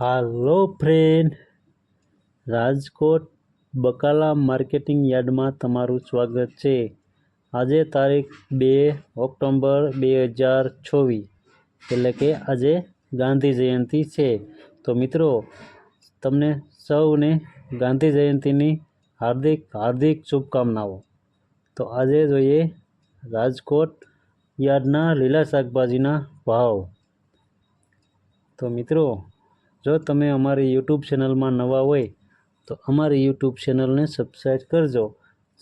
હાલો friend Rajkot બકાલા marketing યાર્ડમાં તમારું સ્વાગત છે. આજે તારીખ બે ઓક્ટોબર બે હજાર ચોવીસ, એટલે કે આજે ગાંધી જયંતિ છે. તો મિત્રો, તમને સૌને ગાંધી જયંતિની હાર્દિક હાર્દિક શુભકામનાઓ. તો આજે જોઈએ રાજકોટ યાર્ડના લીલા શાકભાજીના ભાવ. તો મિત્રો જો તમે અમારી યુટ્યુબ ચેનલમાં નવા હોય, તો અમારી યુટ્યુબ ચેનલને સબસ્ક્રાઈબ કરજો,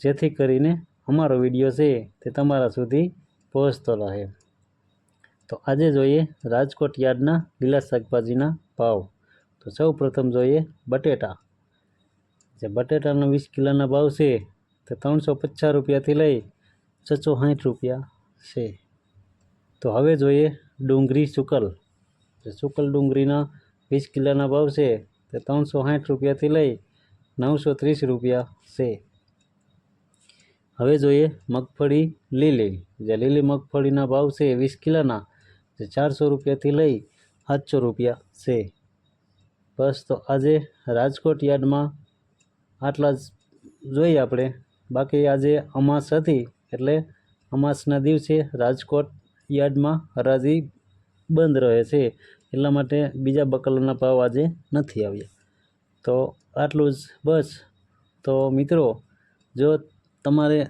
જેથી કરીને અમારો વીડિયો છે તે તમારા સુધી પહોંચતો રહે. તો આજે જોઈએ રાજકોટ યાર્ડના લીલા શાકભાજીના ભાવ. તો સૌ પ્રથમ જોઈએ બટેટા. જે બટેટાના વીસ કિલોના ભાવ છે, તે ત્રણસો પચાસ રૂપિયાથી લઈ છસો સાઠ રૂપિયા છે. તો હવે જોઈએ ડુંગળી સુકલ. જે સુકલ ડુંગળીના વીસ કિલોના ભાવ છે તે ત્રણસો સાઠ રૂપિયાથી લઈ નવસો ત્રીસ રૂપિયા છે. હવે જોઈએ મગફળી લીલી. જે લીલી મગફળીના ભાવ છે વીસ કિલોના, જે ચારસો રૂપિયાથી લઈ સાતસો રૂપિયા છે. બસ તો આજે રાજકોટ યાર્ડમાં આટલા જ જોઈએ આપણે. બાકી આજે અમાસ હતી એટલે અમાસના દિવસે રાજકોટ યાર્ડમાં હરાજી બંધ રહે છે. એટલા માટે બીજા બકલરના ભાવ આજે નથી આવ્યા. તો આટલું જ. બસ. તો મિત્રો, જો તમારે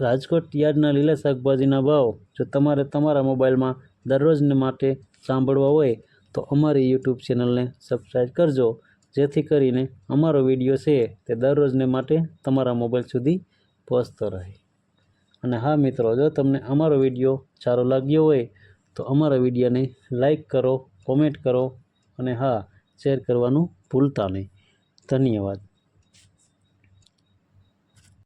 રાજકોટ યાર્ડના લીલા શાકભાજીના ભાવ જો તમારે તમારા મોબાઈલમાં દરરોજને માટે સાંભળવા હોય, તો અમારી યુટ્યુબ ચેનલને સબસ્ક્રાઈબ કરજો. જેથી કરીને અમારો વીડિયો છે તે દરરોજને માટે તમારા મોબાઈલ સુધી પહોંચતો રહે. અને હા મિત્રો, જો તમને અમારો વીડિયો સારો લાગ્યો હોય, તો અમારા વિડીયોને લાઈક કરો કોમેન્ટ કરો અને હા શેર કરવાનું ભૂલતા નહીં. ધન્યવાદ.